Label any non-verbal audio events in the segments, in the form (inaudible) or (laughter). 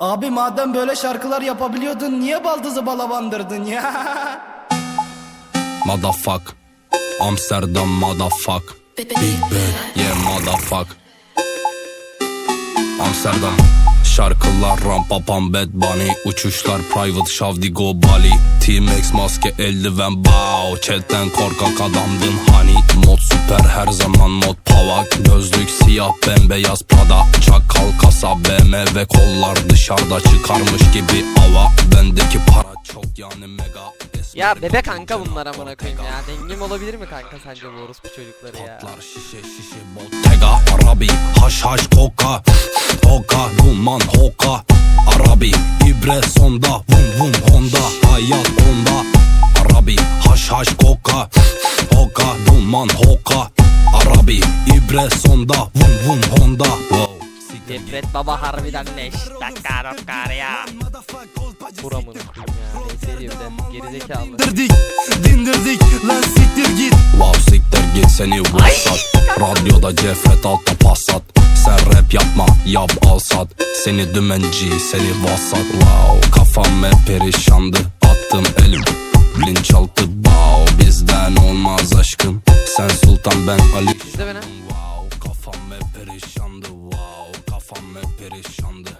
Abi madem böyle şarkılar yapabiliyordun niye baldızı balavandırdın ya? Motherfuck. Amsterdam motherfuck. Big Bang Yeah motherfuck. Amsterdam. Şarkılar rampa pam bad bunny. Uçuşlar private şavdigo bali. T-Max maske eldiven bow. Chatten korkak adamdın hani Mod süper her zaman mod pavak Gözlük siyah bembeyaz prada Çakal kasa BMW kollar dışarıda çıkarmış gibi ava Bendeki para çok yani mega Ya bebe kanka bunlar amına koyayım ya. Dengim olabilir mi kanka sence bu orospu çocukları ya? Patlar şişe şişe Bottega Arabi haş haş koka Hoka duman hoka Arabi ibre sonda Vum vum Honda Hayat onda Arabi haş haş koka Hoka duman hoka Arabi ibre sonda Vum vum Honda wow. Nefret baba harbiden leş. Dakar dakar ya. Koyayım ya. Neyse diyor bir de. Gerizekalı. Dindirdik, dindirdik lan siktir git. Wow siktir git seni vursat Radyoda cefret altta passat Sen rap yapma yap al sat Seni dümenci seni vasat Wow kafam hep perişandı Attım Sen sultan ben Ali. İzle beni. Wow kafam hep perişandı. Wow kafam hep perişandı.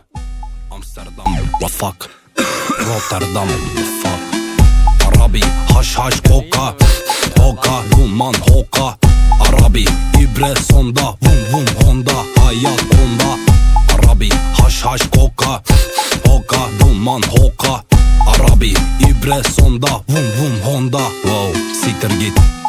Amsterdam Wafak (coughs) Rotterdam Wafak Arabi haş haş koka Hoka duman hoka Arabi ibre sonda Vum vum Honda. Hayat onda. Arabi haş haş koka Hoka duman hoka Arabi ibre sonda Vum vum Honda. Wow siktir git